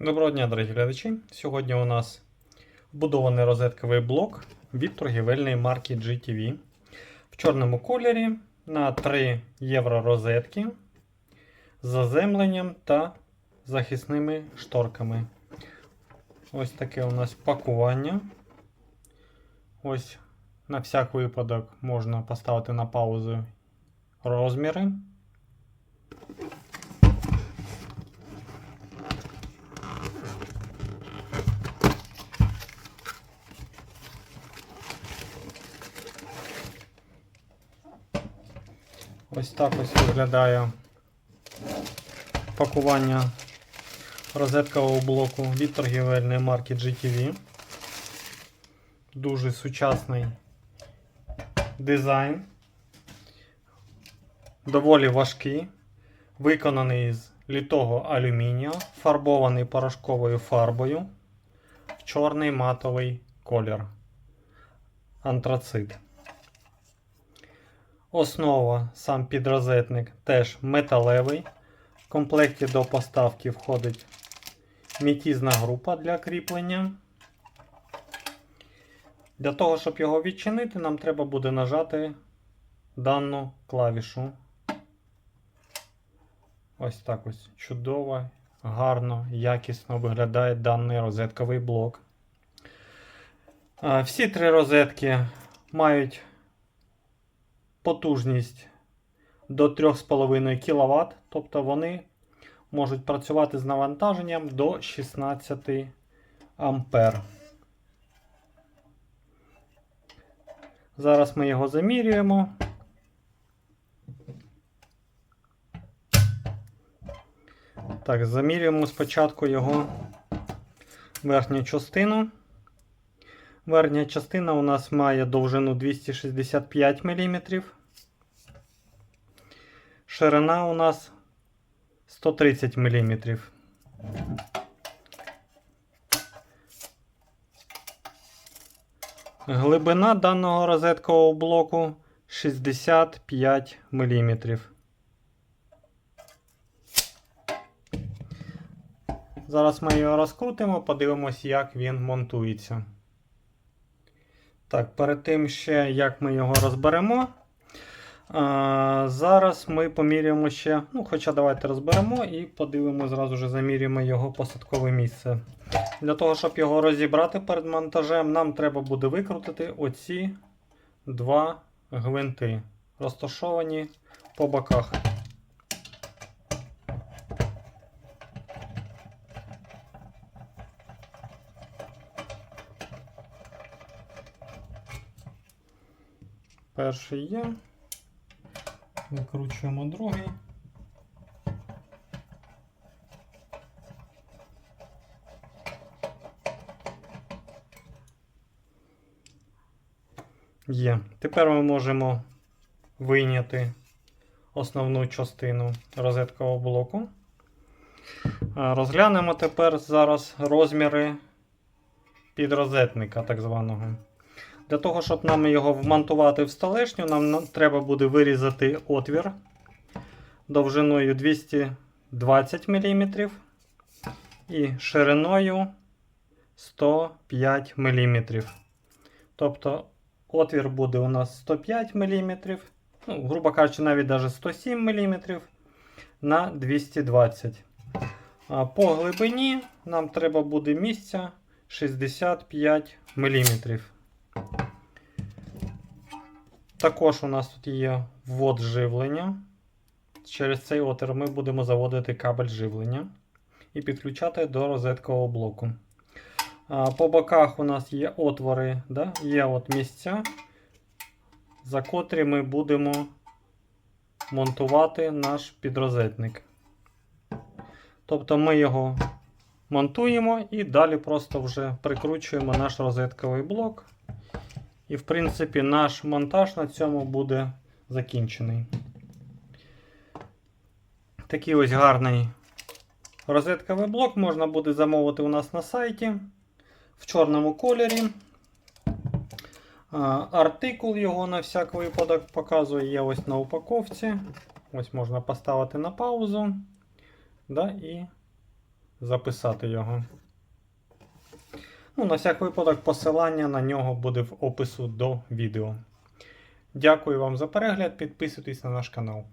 Доброго дня, дорогі глядачі. Сьогодні у нас вбудований розетковий блок від торгівельної марки GTV в чорному кольорі на 3 євро розетки з заземленням та захисними шторками. Ось таке у нас пакування. Ось на всяк випадок можна поставити на паузу розміри. Ось так ось виглядає пакування розеткового блоку від торгівельної марки GTV. Дуже сучасний дизайн. Доволі важкий. Виконаний з літого алюмінію, фарбований порошковою фарбою в чорний матовий колір. Антрацит. Основа, сам підрозетник теж металевий. В комплекті до поставки входить мітізна група для кріплення. Для того, щоб його відчинити, нам треба буде нажати дану клавішу. Ось так ось чудово, гарно, якісно виглядає даний розетковий блок. Всі три розетки мають потужність до 3,5 кВт, тобто вони можуть працювати з навантаженням до 16 ампер. Зараз ми його замірюємо. Так, замірюємо спочатку його верхню частину. Верхня частина у нас має довжину 265 мм. Ширина у нас 130 мм. Глибина даного розеткового блоку 65 мм. Зараз ми його розкрутимо, подивимось, як він монтується. Так, перед тим ще як ми його розберемо. Зараз ми поміряємо ще, ну, хоча давайте розберемо і подивимо, зразу ж заміряємо його посадкове місце. Для того, щоб його розібрати перед монтажем, нам треба буде викрутити оці два гвинти, розташовані по боках. Перший є. Викручуємо другий. Є. Тепер ми можемо вийняти основну частину розеткового блоку. Розглянемо тепер зараз розміри підрозетника так званого. Для того, щоб нам його вмонтувати в столешню, нам треба буде вирізати отвір довжиною 220 мм і шириною 105 мм. Тобто отвір буде у нас 105 мм, ну, грубо кажучи, навіть даже 107 мм на 220 А по глибині нам треба буде місця 65 мм. Також у нас тут є ввод живлення. Через цей отвір ми будемо заводити кабель живлення і підключати до розеткового блоку. По боках у нас є отвори, да? є от місця, за котрі ми будемо монтувати наш підрозетник. Тобто ми його монтуємо і далі просто вже прикручуємо наш розетковий блок. І, в принципі, наш монтаж на цьому буде закінчений. Такий ось гарний розетковий блок можна буде замовити у нас на сайті в чорному кольорі. Артикул його на всяк випадок показує є ось на упаковці. Ось можна поставити на паузу. Да, і записати його. Ну, на всяк випадок, посилання на нього буде в опису до відео. Дякую вам за перегляд. Підписуйтесь на наш канал.